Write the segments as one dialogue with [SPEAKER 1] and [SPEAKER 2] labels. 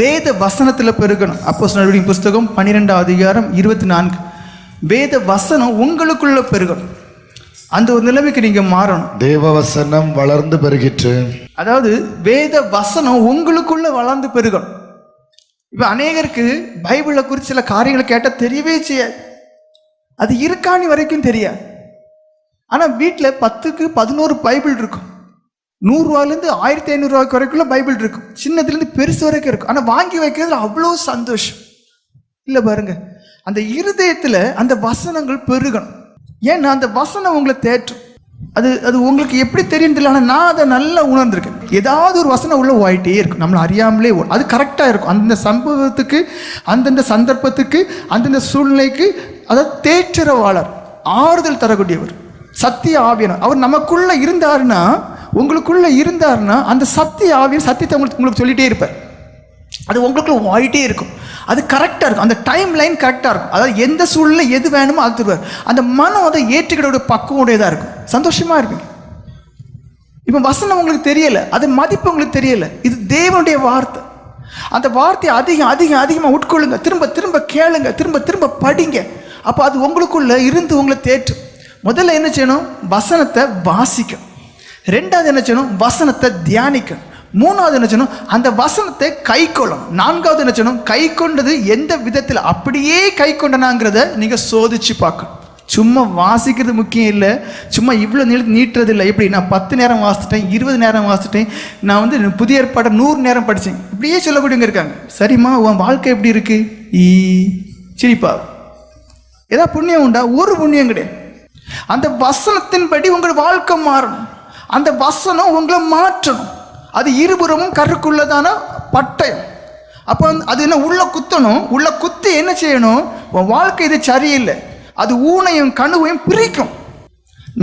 [SPEAKER 1] வேத வசனத்தில் பெருகணும். அப்போ நடவடிக்கை புஸ்தகம் பன்னிரெண்டாம் அதிகாரம் இருபத்தி நான்கு. வேத வசனம் உங்களுக்குள்ள பெருகணும். அந்த ஒரு நிலைமைக்கு நீங்க மாறணும்.
[SPEAKER 2] தேவவசனம் வளர்ந்து பெருகிற்று.
[SPEAKER 1] அதாவது வேத வசனம் உங்களுக்குள்ள வளர்ந்து பெருகணும். இப்போ அநேகருக்கு பைபிளை குறித்து சில காரியங்களை கேட்டால் தெரியவே செய்யாது. அது இருக்காணி வரைக்கும் தெரியாது. ஆனால் வீட்டில் பத்துக்கு பதினோரு பைபிள் இருக்கும். நூறுரூவாலேருந்து ஆயிரத்தி ஐநூறுரூவாய்க்கு வரைக்குள்ள பைபிள் இருக்கும் சின்னதுலேருந்து பெருசு வரைக்கும் இருக்கும் ஆனால் வாங்கி வைக்கிறதுல அவ்வளோ சந்தோஷம். இல்லை பாருங்க. அந்த இருதயத்தில் அந்த வசனங்கள் பெருகணும். ஏன்னா அந்த வசனம் உங்களை தேற்றும். அது அது உங்களுக்கு எப்படி தெரியும் தெரியல ஆனால் நான் அதை நல்லா உணர்ந்திருக்கேன். ஏதாவது ஒரு வசனம் உள்ள ஓயிட்டே இருக்கும். நம்மளை அறியாமலே அது கரெக்டாக இருக்கும். அந்தந்த சம்பவத்துக்கு அந்தந்த சந்தர்ப்பத்துக்கு அந்தந்த சூழ்நிலைக்கு அதை தேற்றுறவாளர். ஆறுதல் தரக்கூடியவர். சத்திய ஆவியனர் அவர் நமக்குள்ளே இருந்தாருன்னா உங்களுக்குள்ளே இருந்தாருன்னா அந்த சத்திய ஆவியன் சத்தியத்தை உங்களுக்கு உங்களுக்கு சொல்லிகிட்டே இருப்பார். அது உங்களுக்குள்ள ஓடிட்டே இருக்கும். அது கரெக்டாக இருக்கும். அந்த டைம் லைன் கரெக்டாக இருக்கும். அதாவது எந்த சூழ்நிலை எது வேணுமோ அது தருவார். அந்த மனம் அதை ஏற்றுக்கிட பக்குவம் உடையதாக இருக்கும். சந்தோஷமாக இருப்பீங்க. இப்போ வசனம் உங்களுக்கு தெரியலை. அது மதிப்பு உங்களுக்கு தெரியல. இது தேவனுடைய வார்த்தை. அந்த வார்த்தையை அதிகம் அதிகம் அதிகமாக உட்கொள்ளுங்க. திரும்ப திரும்ப கேளுங்க. திரும்ப திரும்ப படிங்க. அப்போ அது உங்களுக்குள்ள இருந்து உங்களை தேற்றும். முதல்ல என்ன செய்யணும்? வசனத்தை வாசிக்கும் ரெண்டாவது என்ன செய்யணும்? வசனத்தை தியானிக்கணும். மூணாவது என்ன செய்யணும்? அந்த வசனத்தை கை கொள்ளணும். நான்காவது என்ன செய்யணும்? கை கொண்டது எந்த விதத்தில் அப்படியே கை கொண்டனாங்கிறத நீங்கள் சோதிச்சு பார்க்கணும். சும்மா வாசிக்கிறது முக்கியம் இல்லை. சும்மா இவ்வளோ நீ நீட்டுறது இல்லை எப்படி நான் பத்து நேரம் வாசிட்டேன் இருபது நேரம் வாசிட்டேன் நான் வந்து புதிய ஏற்பாட்டை நூறு நேரம் படித்தேன் இப்படியே சொல்லக்கூடியவங்க இருக்காங்க. சரிம்மா உன் வாழ்க்கை எப்படி இருக்குது ஈ சிரிப்பா. ஏதாவது புண்ணியம் உண்டா? ஒரு புண்ணியம் கிடையாது. அந்த வசனத்தின்படி உங்கள் வாழ்க்கை மாறணும். அந்த வசனம் உங்களை மாற்றணும். அது இருபுறமும் கருக்குள்ளதான பட்டயம். அப்போ வந்து அது என்ன உள்ள குத்தணும்? உள்ள குத்தி என்ன செய்யணும்? உன் வாழ்க்கை இது சரியில்லை. அது ஊனையும் கணுவையும் பிரிக்கும்.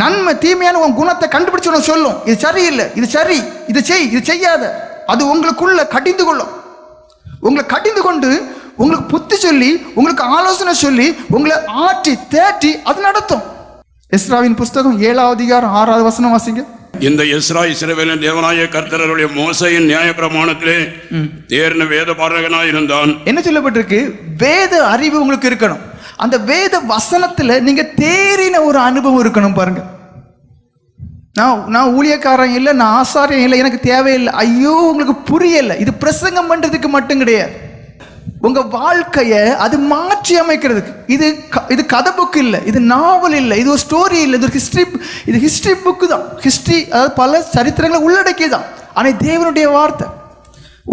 [SPEAKER 1] நன்மை தீமையான உன் குணத்தை கண்டுபிடிச்சு சொல்லும். இது சரியில்லை இது சரி இது செய் இது செய்யாத. அது உங்களுக்குள்ள கடிந்து கொள்ளும். உங்களை கடிந்து கொண்டு உங்களுக்கு புத்தி சொல்லி உங்களுக்கு ஆலோசனை சொல்லி உங்களை ஆற்றி தேற்றி அது நடத்தும். எஸ்ராவின் புஸ்தகம் ஏழாவது அதிகாரம் ஆறாவது வசனம் வாசிங்க.
[SPEAKER 3] இந்த எஸ்ரா இஸ்ரவேலின் தேவனாய கர்த்தருடைய மோசையின் நியாய பிரமாணத்திலே தேர்ந்த வேத பாரகனாய் இருந்தான்.
[SPEAKER 1] என்ன சொல்லப்பட்டிருக்கு? வேத அறிவு உங்களுக்கு இருக்கணும். அந்த வேத வசனத்துல நீங்க தேறின ஒரு அனுபவம் இருக்கணும் பாருங்க. நான் நான் ஊழியக்காரன் இல்லை நான் ஆசாரியம் இல்லை எனக்கு தேவையில்லை. ஐயோ உங்களுக்கு புரியல. இது பிரசங்கம் பண்றதுக்கு மட்டும் கிடையாது. உங்க வாழ்க்கையை அது மாற்றி அமைக்கிறதுக்கு. இது இது கதை புக் இல்லை இது நாவல் இல்லை இது ஒரு ஸ்டோரி இல்லை இது ஒரு ஹிஸ்ட்ரி இது ஹிஸ்ட்ரி புக்கு தான். ஹிஸ்ட்ரி அதாவது பல சரித்திரங்களை உள்ளடக்கியதான் ஆனால் தேவனுடைய வார்த்தை.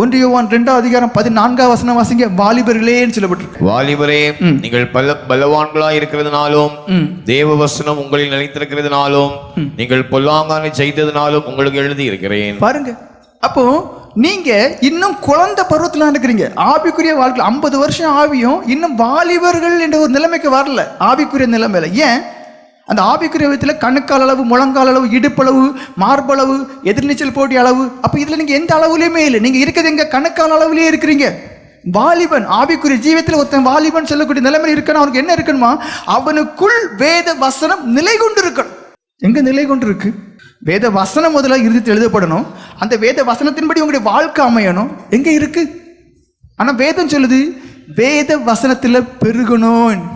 [SPEAKER 1] ஒன்று யோவான் ரெண்டாவது அதிகாரம் பதினான்காம் வசனம் வாசிங்க வாலிபர்களேன்னு சொல்லப்பட்டிருக்கு.
[SPEAKER 4] வாலிபரே நீங்கள் பல பலவான்களாய் இருக்கிறதுனாலும் தேவ வசனம் உங்களில் நிலைத்திருக்கிறதுனாலும் நீங்கள் பொல்லாங்கானை செய்ததினாலும் உங்களுக்கு எழுதி இருக்கிறேன்
[SPEAKER 1] பாருங்க. அப்போ நீங்க இன்னும் குழந்தை பருவத்தில் இருக்கிறீங்க ஆவிக்குரிய வாழ்க்கை ஐம்பது வருஷம் ஆவியும் இன்னும் வாலிபர்கள் என்ற ஒரு நிலைமைக்கு வரல. ஆவிக்குரிய நிலைமையில. ஏன்? அந்த ஆவிக்குரிய விதத்தில் கணுக்கால் அளவு முழங்கால் அளவு இடுப்பளவு மார்பளவு எதிர்நீச்சல் போட்டி அளவு. அப்போ இதில் நீங்கள் எந்த அளவுலையுமே இல்லை. நீங்கள் இருக்கிறது எங்கே கணுக்கால் அளவுலேயே இருக்கிறீங்க. வாலிபன் ஆவிக்குரிய ஜீவத்தில் ஒருத்தன் வாலிபன் சொல்லக்கூடிய நிலைமையில் இருக்கணும் அவனுக்கு என்ன இருக்கணுமா? அவனுக்குள் வேத வசனம் நிலை கொண்டு இருக்கணும் எங்கே நிலை கொண்டு இருக்கு வேத வசனம் முதல்ல இறுதித்து எழுதப்படணும். அந்த வேத வசனத்தின்படி உங்களுடைய வாழ்க்கை அமையணும். எங்க இருக்கு? ஆனா வேதம் சொல்லுது வேத வசனத்தில் பெருகணும்.